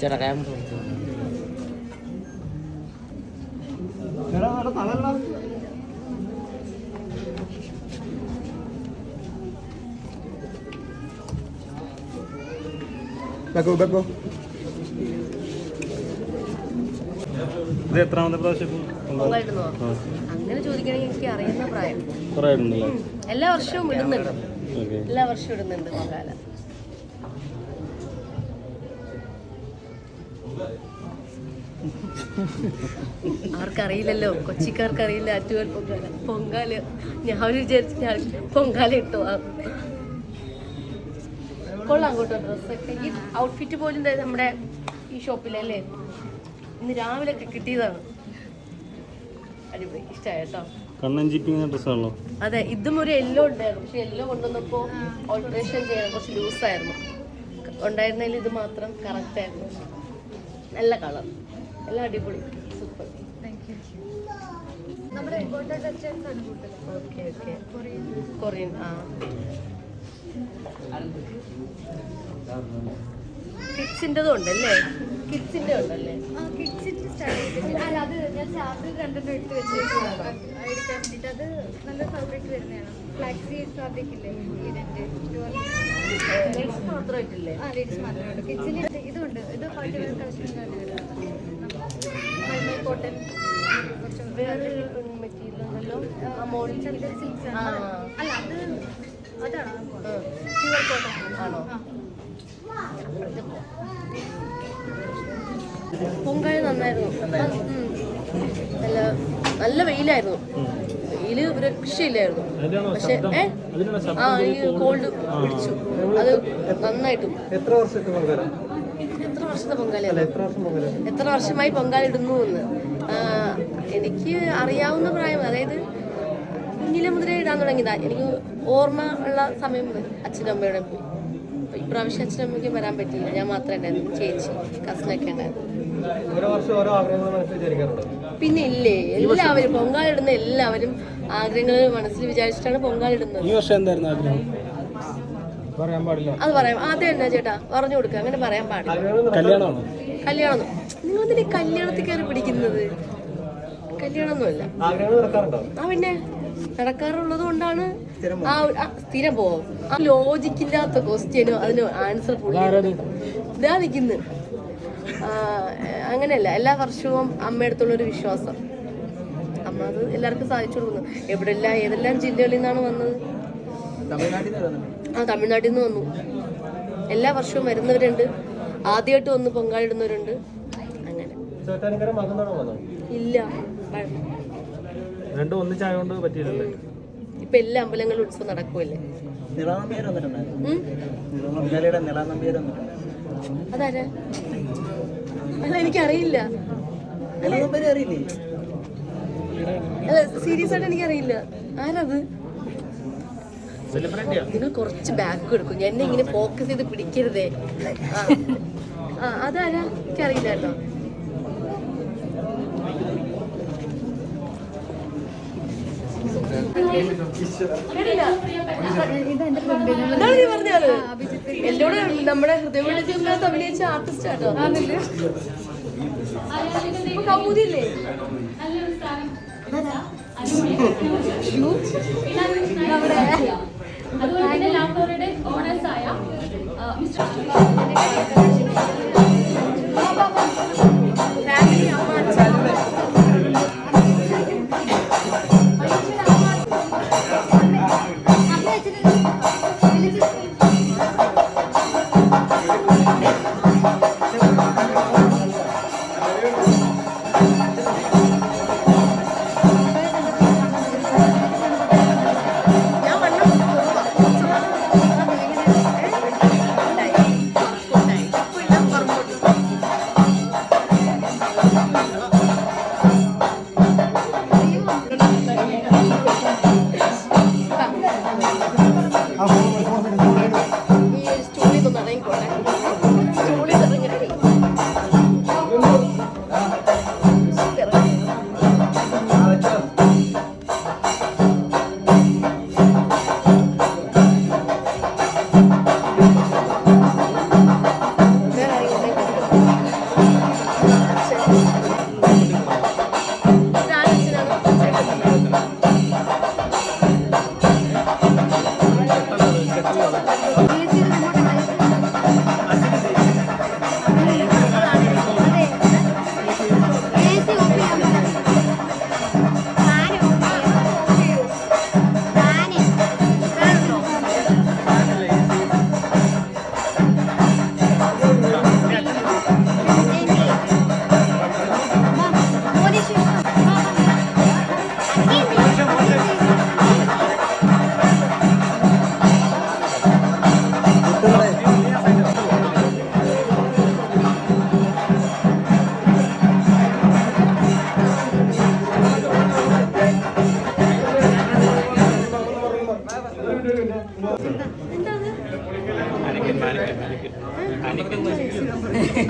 ചേട്ടാ ക്യാമറ ബാക്കോ ബാക്കോ ഇത് എത്രാമത്തെ പ്രാവശ്യം ഇപ്പം ഉള്ളത്? പൊങ്കാലിടുന്നോ അങ്ങനെ ചോദിക്കണമെങ്കിൽ എനിക്ക് അറിയുന്ന പ്രായം. എല്ലാ വർഷവും ഇടുന്നുണ്ട്. എല്ലാ വർഷവും ഇടുന്നുണ്ട് പൊങ്കാല ആർക്കറിയില്ലല്ലോ. കൊച്ചിക്കാർക്കറിയില്ല. അറിയില്ല ആറ്റുകാൽ പൊങ്കാല. പൊങ്കാല. ഞാൻ വിചാരിച്ചു ഞാൻ പൊങ്കാല ഇട്ടോ. കൊള്ളാം കേട്ടോ ഡ്രസ്സൊക്കെ. ഈ ഔട്ട്ഫിറ്റ് പോലും നമ്മുടെ ഈ ഷോപ്പിലല്ലേ ഇന്ന് രാവിലെ ഒക്കെ കിട്ടിയതാണ്. അടിപൊളി. ഇഷ്ടമായി കേട്ടോ കണ്ണഞ്ചിപ്പിക്കുന്ന ഡ്രസ്സാണല്ലോ. അതെ ഇതും ഒരു യെല്ലോ ഉണ്ടായിരുന്നു. പക്ഷെ യെല്ലോ കൊണ്ടുവന്നപ്പോ ഓൾട്രേഷൻ ചെയ്യാൻ കുറച്ച് ലൂസായിരുന്നു. ഉണ്ടായിരുന്നതിൽ ഇത് മാത്രം കറക്റ്റ് ആയിരുന്നു. നല്ല കളർ. എല്ലാം അടിപൊളി. സൂപ്പർ. Okay okay. കൊറിയൻ. ആ. കിഡ്സിന്റെതും ഉണ്ടല്ലേ? കിഡ്സിന്റെ ഉണ്ടല്ലേ? സ്റ്റാർട്ട് അല്ല അത് ഞാൻ സാമ്പിൾ രണ്ടെണ്ണം എടുത്ത് വെച്ചേക്കുന്നതാണ് എടുക്കാൻ വേണ്ടിയിട്ട് അത് നല്ല ഫാബ്രിക് വരുന്നതാണ്. ഫ്ലാക്സി ഫാബ്രിക് ഇല്ലേ? ലെഗ്സ് മാത്രമായിട്ടില്ലേ? ആ ലേഡീസ് മാത്രമേ ഉള്ളൂ. കിഡ്സിന് ഇതുണ്ട്. ഇത് പാർട്ടി വെയർ കളക്ഷൻ കോട്ടൺ വേറെ മെറ്റീരിയൽ അല്ല അത് അതാണ്? ആണോ? പൊങ്കാല നന്നായിരുന്നു. നല്ല നല്ല വെയിലായിരുന്നു. വെയിൽ രക്ഷയില്ലായിരുന്നു പക്ഷെ ആ ഈ കോൾഡ് പിടിച്ചു. അത് നന്നായിട്ടും. എത്ര വർഷത്തെ പൊങ്കാല? എത്ര വർഷത്തെ പൊങ്കാല? എത്ര വർഷമായി പൊങ്കാല ഇടുന്നു എന്ന്. എനിക്ക് അറിയാവുന്ന പ്രായം അതായത് കുഞ്ഞിലെ മുതലേ ഇടാൻ തുടങ്ങിയതാ. എനിക്ക് ഓർമ്മ ഉള്ള സമയം മുതൽ അച്ഛനും അമ്മയുടെ പോയി അപ്പൊ ഇപ്രാവശ്യം അച്ഛനമ്മയ്ക്ക് വരാൻ പറ്റിയില്ല. ഞാൻ മാത്രമേ ഉണ്ടായിരുന്നു ചേച്ചി കസിനൊക്കെ ഉണ്ടായിരുന്നു. പിന്നെ ഇല്ലേ? എല്ലാവരും പൊങ്കാലിടുന്ന എല്ലാവരും ആഗ്രഹങ്ങൾ മനസ്സിൽ വിചാരിച്ചിട്ടാണ് പൊങ്കാലിടുന്നത് ഈ വർഷം എന്തായിരുന്നു ആഗ്രഹം? പറയാൻ പാടില്ല. അത് പറയാം. ആദ്യം എന്നാ ചേട്ടാ? പറഞ്ഞു കൊടുക്കുക അങ്ങനെ പറയാൻ പാടില്ല. കല്യാണമാണോ? കല്യാണം. നിങ്ങൾ എന്തിനാ കല്യാണത്തിൽ കയറി പിടിക്കുന്നത്? കല്യാണമൊന്നുമല്ല. ആഗ്രഹങ്ങൾ നടക്കാറുണ്ടോ? ആ പിന്നെ നടക്കാറുള്ളത് കൊണ്ടാണ് ഒരു- സ്ഥിരം പോവും. ആ ലോജിക്കില്ലാത്ത ക്വസ്റ്റ്യനോ അതിന് ആൻസർ ഇതാ നിൽക്കുന്നു അങ്ങനെയല്ല എല്ലാ വർഷവും അമ്മയടുത്തുള്ളൊരു വിശ്വാസം. അമ്മ അത് എല്ലാവർക്കും സാധിച്ചു കൊടുക്കുന്നു. എവിടെല്ലാം ഏതെല്ലാം ജില്ലകളിൽ നിന്നാണ് വന്നത്? ആ തമിഴ്നാട്ടിൽ നിന്ന് വന്നു. എല്ലാ വർഷവും വരുന്നവരുണ്ട്. ആദ്യമായിട്ട് വന്ന് പൊങ്കാലിടുന്നവരുണ്ട് അങ്ങനെ. ഇല്ല രണ്ടും ഒന്നിച്ചായതുകൊണ്ട് പറ്റിയില്ലല്ലേ? ഇപ്പൊ എല്ലാ അമ്പലങ്ങളിലും ഉത്സവം നടക്കുമല്ലേ നിളാനമ്പിയർ വന്നിട്ടുണ്ടായിരുന്നു ഉം? പൊങ്കാലയുടെ നിളാനമ്പിയർ വന്നിട്ടുണ്ടായിരുന്നു അതാരാ? അല്ല എനിക്കറിയില്ല. നിളാനമ്പിയർ അറിയില്ലേ? അല്ല സീരിയസ് ആയിട്ട് എനിക്കറിയില്ല. ആരത്? നിങ്ങൾ കുറച്ച് ബാക്ക് എടുക്കും. എന്നെ ഇങ്ങനെ ഫോക്കസ് ചെയ്ത് പിടിക്കരുതേ. ആ അതാരാ? എനിക്കറിയില്ല കേട്ടോ. എന്താണ് നീ പറഞ്ഞത് എന്നോട് നമ്മുടെ ഹൃദയത്തിനകത്ത് അഭിനയിച്ച ആർട്ടിസ്റ്റ് ആട്ടോ. കൗമുദില്ലേ അതുപോലെ ലാംബോറയുടെ ഓണേഴ്സ് ആയ ഫാമിലി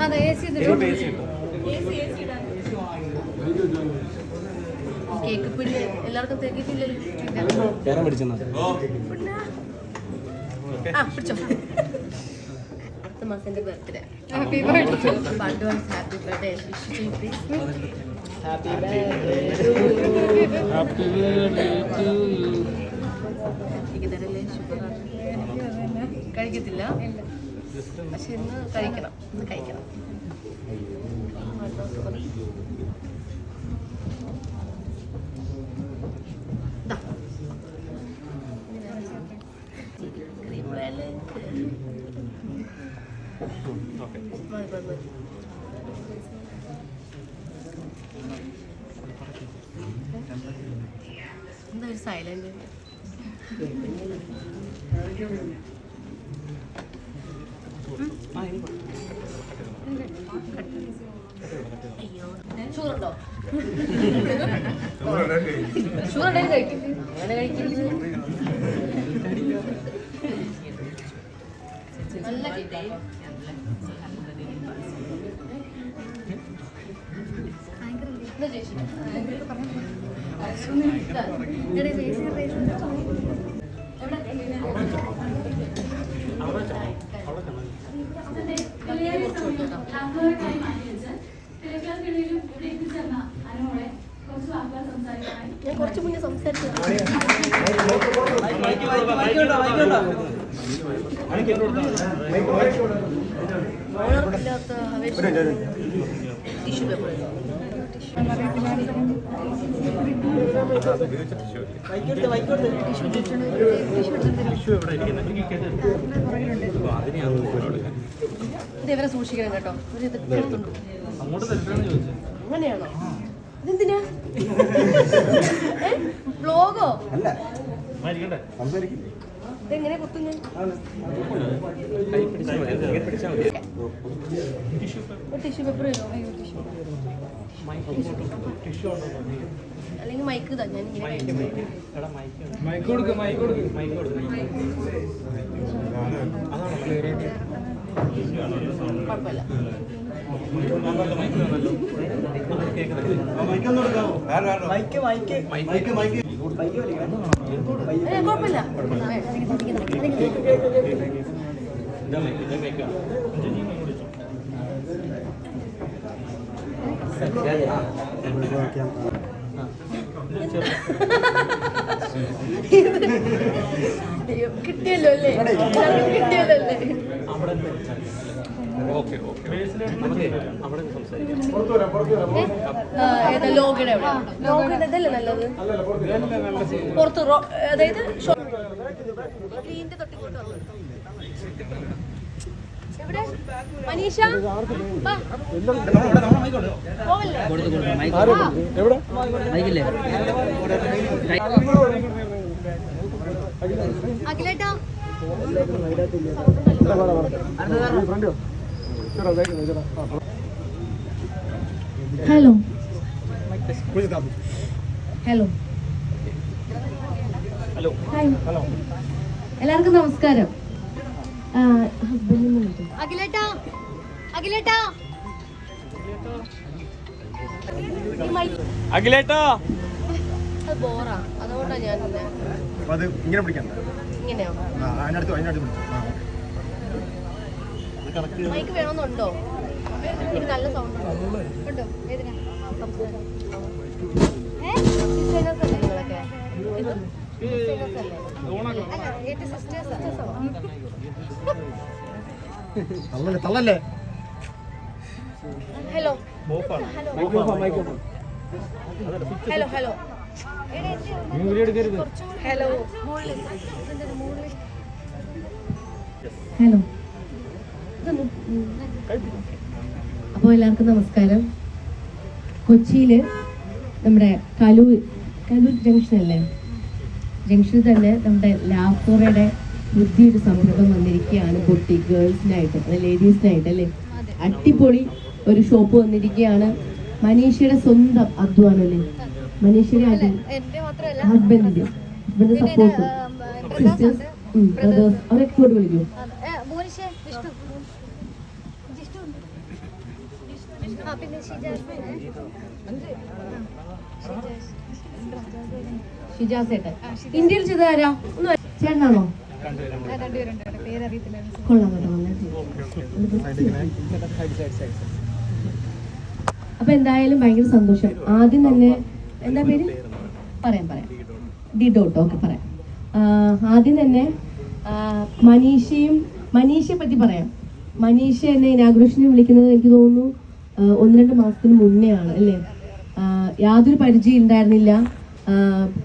അതെ എ സി കേക്ക് എല്ലാവർക്കും അടുത്ത മാസം എന്റെ birthday happy birthday happy birthday കഴിക്കത്തില്ല. പക്ഷെ ഇന്ന് കഴിക്കണം. ഇന്ന് കഴിക്കണം. എന്താ ഒരു സൈലന്റ് ഷുഗറുണ്ടോ ഷുഗർ ഉണ്ടെങ്കിൽ കഴിക്കും അങ്ങനെ കഴിക്കുന്നത് നല്ല കേട്ടോ എന്താ ചേച്ചി ഞാൻ കുറച്ച് മുന്നേ സംസാരിച്ചു ഓണർക്കില്ലാത്ത ടിഷ്യൂ പേപ്പർ ഇത് എവരെ സൂക്ഷിക്കണം കേട്ടോ ചോദിച്ചു അങ്ങനെയാണോ? ഇതെന്തിനാ ബ്ലോഗോ? ഇരിക്കട്ടെ ഇതെങ്ങനെ കുത്തുന്നു? ടിഷ്യൂ പേപ്പർ അല്ലെങ്കിൽ മൈക്ക് ഇതാ ഞാൻ മൈക്ക് കൊടുക്ക് മൈക്ക് കൊടുക്ക്. മൈക്ക് കൊടുക്കും. കുഴപ്പമില്ല. കിട്ടിയല്ലോ അല്ലേ? കിട്ടിയല്ലോ അല്ലേ? ലോഗയുടെ എവിടെ ലോഗയുടെ ഇതല്ലേ നല്ലത്? പുറത്ത് അതായത് മനീഷ? വാ. പോവല്ലേ? ഹലോ ഹലോ ഹലോ എല്ലാവർക്കും നമസ്കാരം. അഖിലേട്ടാ. അഖിലേട്ടാ. അഖിലേട്ടാ. ബോറാ. അതുകൊണ്ടാണ് ഞാൻ ഇങ്ങനെ പിടിക്കണ്ട ഇങ്ങനെയോ. അതിനടുത്ത് അതിനടുത്ത് പിടിച്ചു മൈക്ക് വേണമെന്നുണ്ടോ? എനിക്ക് നല്ല സൗണ്ട് ഉണ്ടോ? ഏതിനാ? ഏ? ഡിസൈനേഴ്സ് അല്ലേ നിങ്ങളൊക്കെ? ഇത് ഡിസൈനേഴ്സ് അല്ലേ? അല്ല എന്റെ സിസ്റ്റേഴ്സാ തള്ളല്ലേ തള്ളല്ലേ? Hello. Hello. Hello hello. Hello. അപ്പോൾ എല്ലാവർക്കും നമസ്കാരം. കൊച്ചിയിൽ നമ്മുടെ കലൂർ കലൂർ ജംഗ്ഷൻ അല്ലേ? ജംഗ്ഷനിൽ തന്നെ നമ്മുടെ ലാഫോറയുടെ പുതിയൊരു സംരംഭം വന്നിരിക്കുകയാണ്. കുട്ടി ഗേൾസിനായിട്ട് അത് ലേഡീസിനായിട്ട് അല്ലേ? അടിപൊളി ഒരു ഷോപ്പ് വന്നിരിക്കുകയാണ്. മനീഷയുടെ സ്വന്തം അധ്വാനം അല്ലേ? മനീഷയുടെ ഹസ്ബൻഡിന്റെ ഹസ്ബൻഡ് പിന്നെ സപ്പോർട്ട് സിസ്റ്റേഴ്സ് അവരൊക്കെ കൂടെ വിളിക്കും മോനിഷ വിഷ്ണു ജിഷ്ണു ഉണ്ട് ആ പിന്നെ ഷിജാസ് ഷിജാസ് ഏട്ടൻ. ഇന്ത്യയിൽ ചെയ്താരാ ഒന്ന്. ചേട്ടനാണോ? കൊള്ളാം. അപ്പൊ എന്തായാലും ഭയങ്കര സന്തോഷം. ആദ്യം തന്നെ എന്താ പേര്? പറയാം പറയാം. ഡിഡോട്ടോ. ഒക്കെ പറയാം. ആദ്യം തന്നെ മനീഷയും മനീഷയെ പറ്റി പറയാം. മനീഷ എന്നെ ഇനാഗ്രേഷനെ വിളിക്കുന്നത് എനിക്ക് തോന്നുന്നു ഒന്ന് രണ്ട് മാസത്തിന് മുന്നേ ആണ് അല്ലേ യാതൊരു പരിചയം ഉണ്ടായിരുന്നില്ല.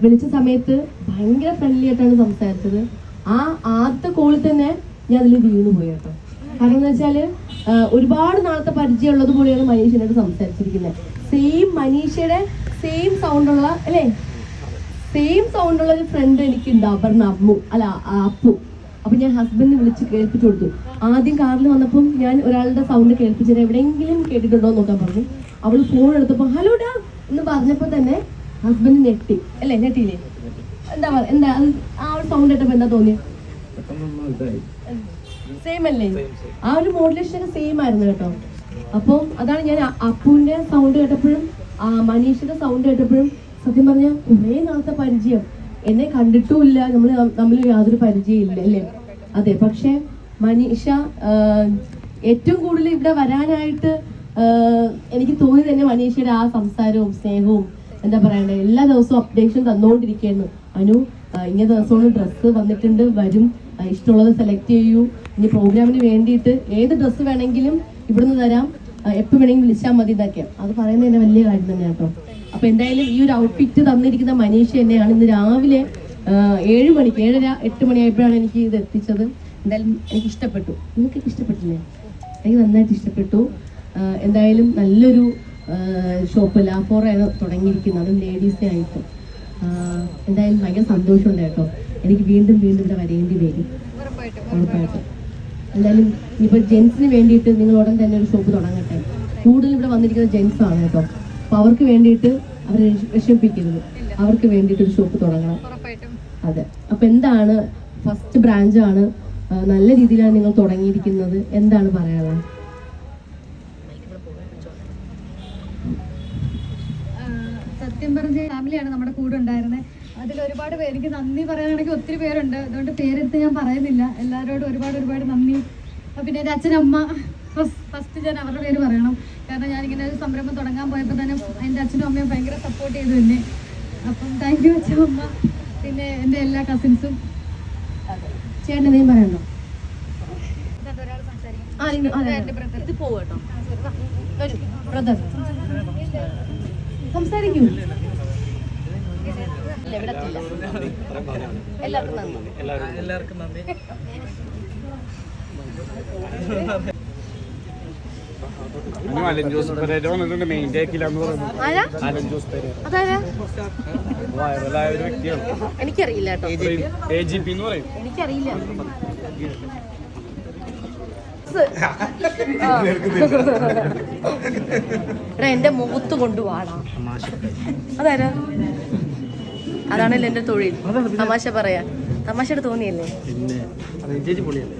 വിളിച്ച സമയത്ത് ഭയങ്കര ഫ്രണ്ട്ലി ആയിട്ടാണ് സംസാരിച്ചത്. ആ ആദ്യത്തെ കോളിൽ തന്നെ ഞാൻ അതിൽ വീണു പോയി കേട്ടോ. കാരണം എന്ന് വെച്ചാൽ ഒരുപാട് നാളത്തെ പരിചയം ഉള്ളത് പോലെയാണ് മനീഷനോട് സംസാരിച്ചിരിക്കുന്നത്. സെയിം മനീഷയുടെ സെയിം സൗണ്ടുള്ള അല്ലേ? സെയിം സൗണ്ട് ഉള്ള ഒരു ഫ്രണ്ട് എനിക്കുണ്ട് അപർണ അമ്മു അല്ല അപ്പു. അപ്പൊ ഞാൻ ഹസ്ബൻഡിനെ വിളിച്ച് കേൾപ്പിച്ചു കൊടുത്തു. ആദ്യം കാറിൽ വന്നപ്പം ഞാൻ ഒരാളുടെ സൗണ്ട് കേൾപ്പിച്ചത് എവിടെയെങ്കിലും കേട്ടിട്ടുണ്ടോ എന്ന് നോക്കാൻ പറഞ്ഞു. അവൾ ഫോൺ എടുത്തപ്പോൾ ഹലോ ഡാ എന്ന് പറഞ്ഞപ്പോൾ തന്നെ ഹസ്ബൻഡ് ഞെട്ടി. അല്ലേ ഞെട്ടിയില്ലേ? എന്താ പറ എന്താ ആ ഒരു സൗണ്ട് കേട്ടപ്പോൾ എന്താ തോന്നിയത് സെയിം അല്ലേ? ആ ഒരു മോഡുലേഷൻ ഒക്കെ സെയിം ആയിരുന്നു കേട്ടോ. അപ്പോൾ അതാണ് ഞാൻ അപ്പുവിന്റെ സൗണ്ട് കേട്ടപ്പോഴും മനീഷിന്റെ സൗണ്ട് കേട്ടപ്പോഴും സത്യം പറഞ്ഞ കുറെ നാളത്തെ പരിചയം. എന്നെ കണ്ടിട്ടുമില്ല. നമ്മൾ നമ്മൾ യാതൊരു പരിചയം ഇല്ല അല്ലേ? അതെ പക്ഷെ മനീഷ ഏറ്റവും കൂടുതൽ ഇവിടെ വരാനായിട്ട് എനിക്ക് തോന്നി തന്നെ മനീഷയുടെ ആ സംസാരവും സ്നേഹവും എന്താ പറയണ്ടേ എല്ലാ ദിവസവും അപ്ഡേഷൻ തന്നുകൊണ്ടിരിക്കുകയായിരുന്നു അനു ഇങ്ങനെ ദിവസമാണ് ഡ്രസ്സ് വന്നിട്ടുണ്ട് വരും. ഇഷ്ടമുള്ളത് സെലക്ട് ചെയ്യൂ. ഇനി പ്രോഗ്രാമിന് വേണ്ടിയിട്ട് ഏത് ഡ്രസ്സ് വേണമെങ്കിലും ഇവിടുന്ന് തരാം. എപ്പോൾ വേണമെങ്കിലും വിളിച്ചാൽ മതി ഇതൊക്കെ. അത് പറയുന്നത് തന്നെ വലിയ കാര്യം തന്നെ കേട്ടോ. അപ്പൊ എന്തായാലും ഈ ഒരു ഔട്ട്ഫിറ്റ് തന്നിരിക്കുന്ന മനീഷ തന്നെയാണ് ഇന്ന് രാവിലെ ഏഴ് മണിക്ക് ഏഴര എട്ട് മണിയായപ്പോഴാണ് എനിക്ക് ഇത് എത്തിച്ചത്. എന്തായാലും എനിക്ക് ഇഷ്ടപ്പെട്ടു. നിങ്ങൾക്ക് ഇഷ്ടപ്പെട്ടില്ലേ? എനിക്ക് നന്നായിട്ട് ഇഷ്ടപ്പെട്ടു. എന്തായാലും നല്ലൊരു ഷോപ്പ് ലാഫോറാണ് തുടങ്ങിയിരിക്കുന്നത്. അതും ലേഡീസിനെ ആയിട്ട്. എന്തായാലും ഭയങ്കര സന്തോഷമുണ്ട് കേട്ടോ. എനിക്ക് വീണ്ടും വീണ്ടും ഇവിടെ വരേണ്ടി വരും. ഉറപ്പായിട്ടും. എന്തായാലും ഇനിയിപ്പോൾ ജെൻസിന് വേണ്ടിയിട്ട് നിങ്ങൾ ഉടൻ തന്നെ ഒരു ഷോപ്പ് തുടങ്ങട്ടെ. കൂടുതൽ ഇവിടെ വന്നിരിക്കുന്നത് ജെൻസ് ആണ് കേട്ടോ. അപ്പോൾ അവർക്ക് വേണ്ടിയിട്ട് അവരെ വിഷ- വിഷമിപ്പിക്കരുത്. അവർക്ക് വേണ്ടിയിട്ട് ഒരു ഷോപ്പ് തുടങ്ങണം. അതെ. അപ്പോൾ എന്താണ് ഫസ്റ്റ് ബ്രാഞ്ചാണ് നല്ല രീതിയിലാണ് നിങ്ങൾ തുടങ്ങിയിരിക്കുന്നത്. എന്താണ് പറയാനുള്ളത്? സത്യം പറഞ്ഞ ഫാമിലിയാണ് നമ്മുടെ കൂടെ ഉണ്ടായിരുന്നത് അതിൽ ഒരുപാട് പേര് എനിക്ക് നന്ദി പറയാനാണെങ്കിൽ ഒത്തിരി പേരുണ്ട്. അതുകൊണ്ട് പേരെടുത്ത് ഞാൻ പറയുന്നില്ല. എല്ലാവരോടും ഒരുപാട് ഒരുപാട് നന്ദി. പിന്നെ എന്റെ അച്ഛനമ്മ. ഫസ്റ്റ് ഞാൻ അവരുടെ പേര് പറയണം. കാരണം ഞാനിങ്ങനെ ഒരു സംരംഭം തുടങ്ങാൻ പോയപ്പോൾ തന്നെ എന്റെ അച്ഛനും അമ്മയും ഭയങ്കര സപ്പോർട്ട് ചെയ്തു തന്നെ അപ്പം താങ്ക് യു അച്ഛൻ അമ്മ പിന്നെ എന്റെ എല്ലാ കസിൻസും ചേട്ടൻ നീ പറയണോ എല്ലാവർക്കും നന്ദി. അലൻ ജോസ് പെരേര വന്നിട്ടുണ്ട് മെയിൻ ടേക്കില്ല എന്ന് പറയുന്നത് ആരാ അലൻ ജോസ് പെരേര അതാരാ വൈറലായ ഒരു വ്യക്തിയാണ് എനിക്കറിയില്ല കേട്ടോ എ ജി പി എന്ന് പറയും എനിക്കറിയില്ല എടാ എന്റെ മുഖത്ത് കൊണ്ടുവാടാ അതാരാ അതാണല്ലോ എന്റെ തൊഴിൽ. തമാശ പറയാ തമാശയുടെ തോന്നിയല്ലേ പിന്നെ അത് ചേച്ചി പൊളിയല്ലേ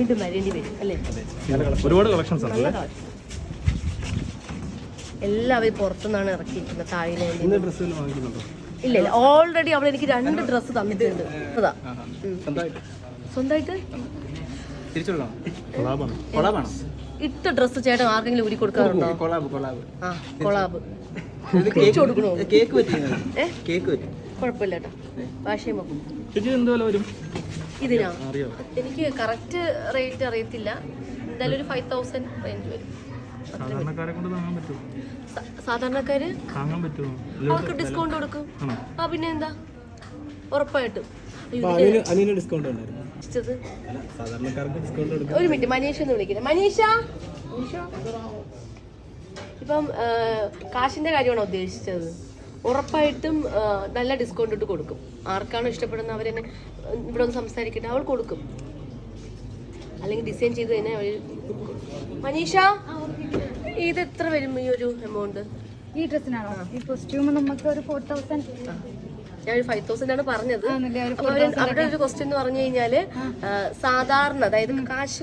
വീണ്ടും വരേണ്ടി വരും അല്ലേ? ഒരുപാട് കളക്ഷൻസ് കളക്ഷൻ. എല്ലാവരും പുറത്തുനിന്നാണ് ഇറക്കിയിരിക്കുന്നത് വാങ്ങിക്കുന്നുണ്ടോ? ഇല്ല ഇല്ല. ഓൾറെഡി അവൾ എനിക്ക് രണ്ട് ഡ്രസ്സ് തന്നിട്ടുണ്ട്. അതാ. സ്വന്തമായിട്ട്? ഇട്ട ഡ്രസ്സ് ചേട്ടൻ ആർക്കെങ്കിലും ഊരി കൊടുക്കാറുണ്ടോ? Collab collab. ആ കൊളാബ്. കൊടുക്കണോ? കേക്ക് കേക്ക് കുഴപ്പമില്ല കേട്ടോ. ഭാഷയും ചേച്ചി എന്ത് വില വരും? ഇതിനാ? എനിക്ക് കറക്റ്റ് റേറ്റ് അറിയത്തില്ല. എന്തായാലും ഒരു ഫൈവ് തൗസൻഡ് റേഞ്ച് വരും. സാധാരണക്കാരെ അവർക്ക് ഡിസ്കൗണ്ട് കൊടുക്കും. ആ പിന്നെ എന്താ? ഉറപ്പായിട്ടും. അയ്യോ, ഡിസ്കൗണ്ട് ഉണ്ടായിരുന്നു. സാധാരണക്കാർക്ക് ഡിസ്കൗണ്ട് കൊടുക്കും ഒരു മിനിറ്റ് മനീഷ എന്ന് വിളിക്കുന്നത് മനീഷ? മനീഷ? ഇപ്പം കാശിന്റെ കാര്യമാണോ ഉദ്ദേശിച്ചത്? ഉറപ്പായിട്ടും നല്ല ഡിസ്കൗണ്ട് ഇട്ട് കൊടുക്കും. ആർക്കാണോ ഇഷ്ടപ്പെടുന്ന അവരെന്നെ ഇവിടെ ഒന്ന് സംസാരിക്കട്ടെ അവൾ കൊടുക്കും. അല്ലെങ്കിൽ ഡിസൈൻ ചെയ്ത് തന്നെ അവൾ മനീഷ ഇത് എത്ര വരും ഈ ഒരു എമൗണ്ട് ഈ ഡ്രസ്സിനാണോ ഈ കോസ്റ്റ്യൂം നമുക്ക് ഒരു ഫോർ തൗസൻഡ് ഞാൻ ഒരു ഫൈവ് തൗസൻഡ് ആണ് പറഞ്ഞത്. അവരുടെ ഒരു ക്വസ്റ്റ്യൻ എന്ന് പറഞ്ഞു കഴിഞ്ഞാൽ സാധാരണ അതായത് കാശ്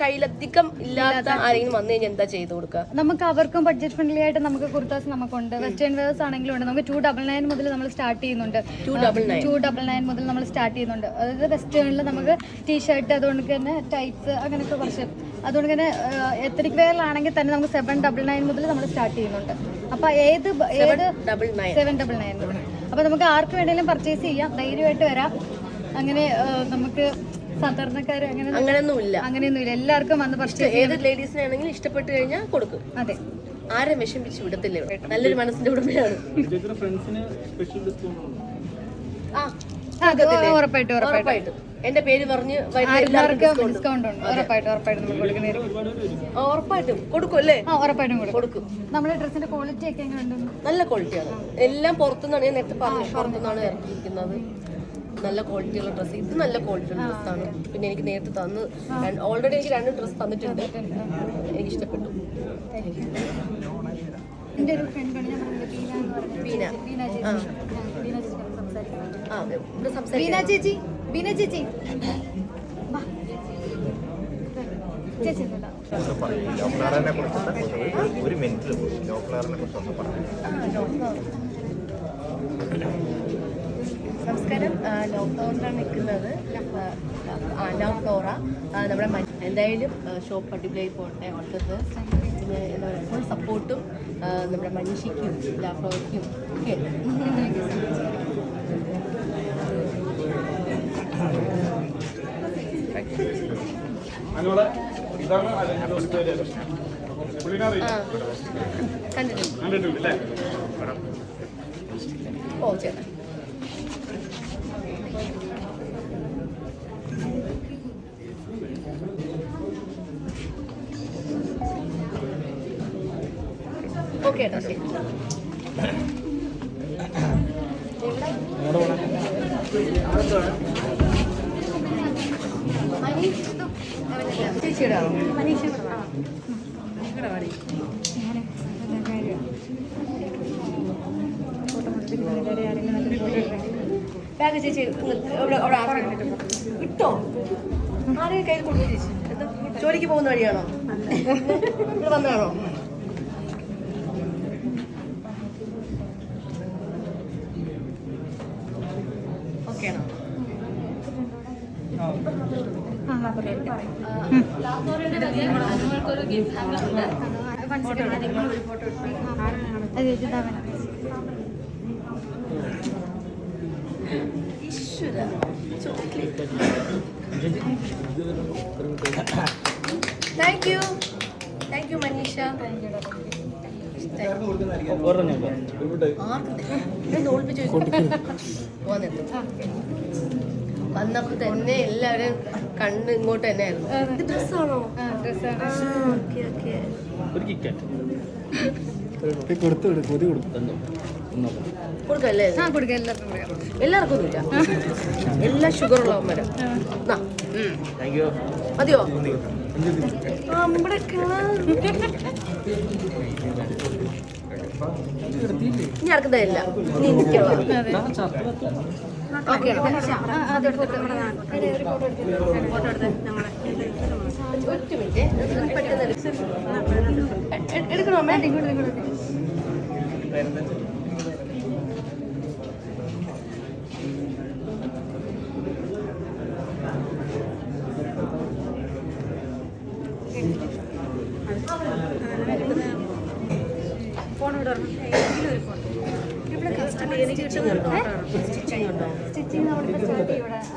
കയ്യിലധികം ഇല്ലാത്ത ആരെങ്കിലും വന്നു കഴിഞ്ഞാൽ എന്താ ചെയ്തു കൊടുക്കുക നമുക്ക് അവർക്കും ബഡ്ജറ്റ് ഫ്രണ്ട്ലി ആയിട്ട് നമുക്ക് കുർത്താസ് നമുക്കുണ്ട്. വെസ്റ്റേൺ വേഴ്സ് ആണെങ്കിലും ഉണ്ട്. നമുക്ക് ടു ഡബിൾ നയൻ മുതൽ നമ്മൾ സ്റ്റാർട്ട് ചെയ്യുന്നുണ്ട്. Two double nine two double nine മുതൽ നമ്മൾ സ്റ്റാർട്ട് ചെയ്യുന്നുണ്ട്. അതായത് വെസ്റ്റേണിൽ നമുക്ക് ടീഷർട്ട് അതുകൊണ്ട് തന്നെ ടൈറ്റ്സ് അങ്ങനെയൊക്കെ കുറച്ച്. അതുകൊണ്ട് തന്നെ എത്രക്ക് വെയറിലാണെങ്കിൽ തന്നെ നമുക്ക് സെവൻ ഡബിൾ നയൻ മുതൽ നമ്മൾ സ്റ്റാർട്ട് ചെയ്യുന്നുണ്ട്. അപ്പൊ ഏത് ഏത് double nine seven double nine അപ്പൊ നമുക്ക് ആർക്ക് വേണമെങ്കിലും പർച്ചേസ് ചെയ്യാം. ധൈര്യമായിട്ട് വരാം. അങ്ങനെ നമുക്ക് സാധാരണക്കാർ അങ്ങനെ അങ്ങനെയൊന്നുമില്ല അങ്ങനെയൊന്നുമില്ല. എല്ലാവർക്കും വന്ന് പർച്ചേസ് ഏത് ലേഡീസിനാണെങ്കിലും ഇഷ്ടപ്പെട്ട് കഴിഞ്ഞാൽ കൊടുക്കും. അതെ. ആരും വിഷമിപ്പിച്ച് വിടത്തില്ല നല്ലൊരു മനസ്സിന്റെ ഉടമയാണ്. ആ ഉറപ്പായിട്ടും ഉറപ്പായിട്ടും. ഉറപ്പായിട്ടും. എന്റെ പേര് പറഞ്ഞ് എല്ലാവർക്കും ഡിസ്കൗണ്ട് ഉണ്ട്. ഉറപ്പായിട്ടും ഉറപ്പായിട്ടും നമ്മൾ കൊടുക്കുന്നതായിരിക്കും ആ, ഉറപ്പായിട്ടും. കൊടുക്കും അല്ലേ? ആ ഉറപ്പായിട്ടും കൊടുക്കും. നമ്മുടെ ഡ്രസ്സിന്റെ ക്വാളിറ്റി ഒക്കെ എങ്ങനെ ഉണ്ടെന്ന് നല്ല ക്വാളിറ്റിയാണ് എല്ലാം പുറത്തുനിന്നാണ് ഞാൻ നേരത്തെ പറഞ്ഞു പുറത്തുനിന്നാണ് ഇറക്കിയിരിക്കുന്നത്. നല്ല ക്വാളിറ്റിയുള്ള ഡ്രസ്സ് ഇത് നല്ല ക്വാളിറ്റിയുള്ള ഡ്രസ്സാണ് പിന്നെ എനിക്ക് നേരത്തെ തന്ന് ഓൾറെഡി എനിക്ക് രണ്ട് ഡ്രസ്സ് തന്നിട്ടുണ്ട്. എനിക്ക് ഇഷ്ടപ്പെട്ടു എന്റെ ഒരു ഫ്രണ്ടാണ് ഞാൻ പറഞ്ഞില്ലേ ബീന എന്ന് പറഞ്ഞത് ബീന ബീന ആ. ഞാൻ ബീന ചേച്ചി സംസാരിക്കുന്നത് ആ ഇവിടെ ബീന ചേച്ചി ബീന ചേച്ചി. ലോക്ലാറിനെ ഒരു ലോക്ലാറിനെ പറഞ്ഞു നമസ്കാരം. ലോ ഫ്ലോറിലാണ് നിൽക്കുന്നത്. ആ ലോ ഫ്ലോറ നമ്മുടെ എന്തായാലും ഷോപ്പ് അടിപൊളിയായി പോട്ടെ ഓട്ടത്ത് പിന്നെ എന്താ പറയുക ഫുൾ സപ്പോർട്ടും നമ്മുടെ മനുഷ്യക്കും ലോ ഫ്ലോറയ്ക്കും ഒക്കെ. ഇതാണ് അറിയാം കണ്ടിട്ടുണ്ട്. ഓ ചേട്ടാ ഓക്കെ ഏട്ടാ ശരി ചേച്ചിയുടെ ആണോ നിങ്ങളുടെ വാടി ഞാൻ നല്ല കാര്യമാ. ഫോട്ടോ എടുത്തിട്ട് എല്ലാവരെയും ആരെങ്കിലും നല്ല ഫോട്ടോ എടുക്കാം. ബാഗ് ചേച്ചി അവിടെ അവിടെ ഇട്ടോ ആരെയും കയ്യിൽ കൊടുത്തു ചേച്ചി ജോലിക്ക് പോകുന്ന വഴിയാണോ ഇവിടെ വന്നതാണോ ഓക്കെ ആണോ അത് ചേച്ചി ഇതാ വേണം. ഈശ്വര thank you thank you Manisha വന്നപ്പോ തന്നെ എല്ലാവരും കണ്ണ് ഇങ്ങോട്ട് തന്നെ ആയിരുന്നു ഡ്രസ്സാണോ? കൊടുക്കല്ലേ? എല്ലാവർക്കും കൊടുക്കാം. ഒന്നുമില്ല എല്ലാ ഷുഗർ ഉള്ളവന്മാരും മതിയോ. ഇനി തരില്ല. ഇനി എനിക്കോ എടുക്കണോ അമ്മേ? ഇങ്ങോട്ട് ഇങ്ങോട്ട്.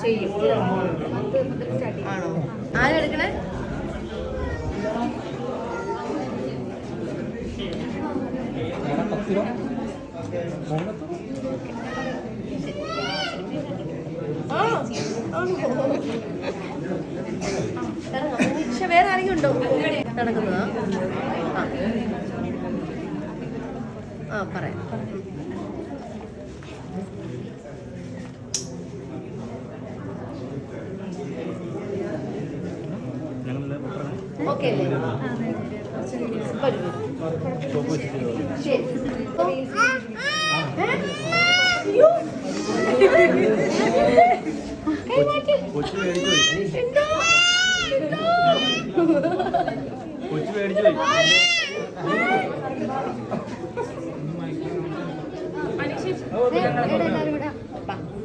ചെയ്യും. ആണോ? ആരാ എടുക്കണേ? പക്ഷെ വേറെ ആരെങ്കിലും ഉണ്ടോ? നടക്കുന്നതാ? ആ പറയാം. ഓക്കെ അല്ലേ? ശരി. കൊച്ചു മേടിച്ചു പോയി കൊച്ചു മേടിച്ചു പോയി എടാ എല്ലാവരും കൂടെ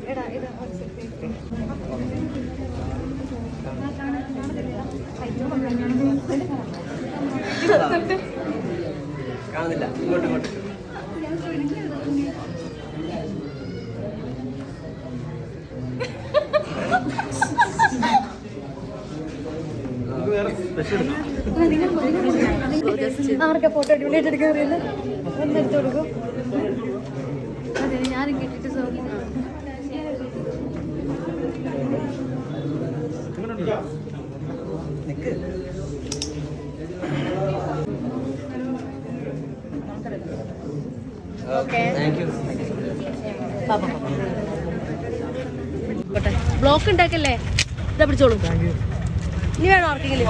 എടാ ഇത് ഒരു second. കാണുന്നില്ല. ഇങ്ങോട്ട് ഇങ്ങോട്ട്. ആർക്കാ ഫോട്ടോ അടിപൊളിയായിട്ട് എടുക്കാൻ അറിയില്ല? ഒന്ന് എടുത്ത് കൊടുക്കും. അതെ ഞാനും കിട്ടിയിട്ട് സോറി താങ്ക് യു ബ്ലോക്ക് ഉണ്ടാക്കല്ലേ? ഇതാ പിടിച്ചോളൂ. ഇനി വേണോ ആർക്കെങ്കിലും?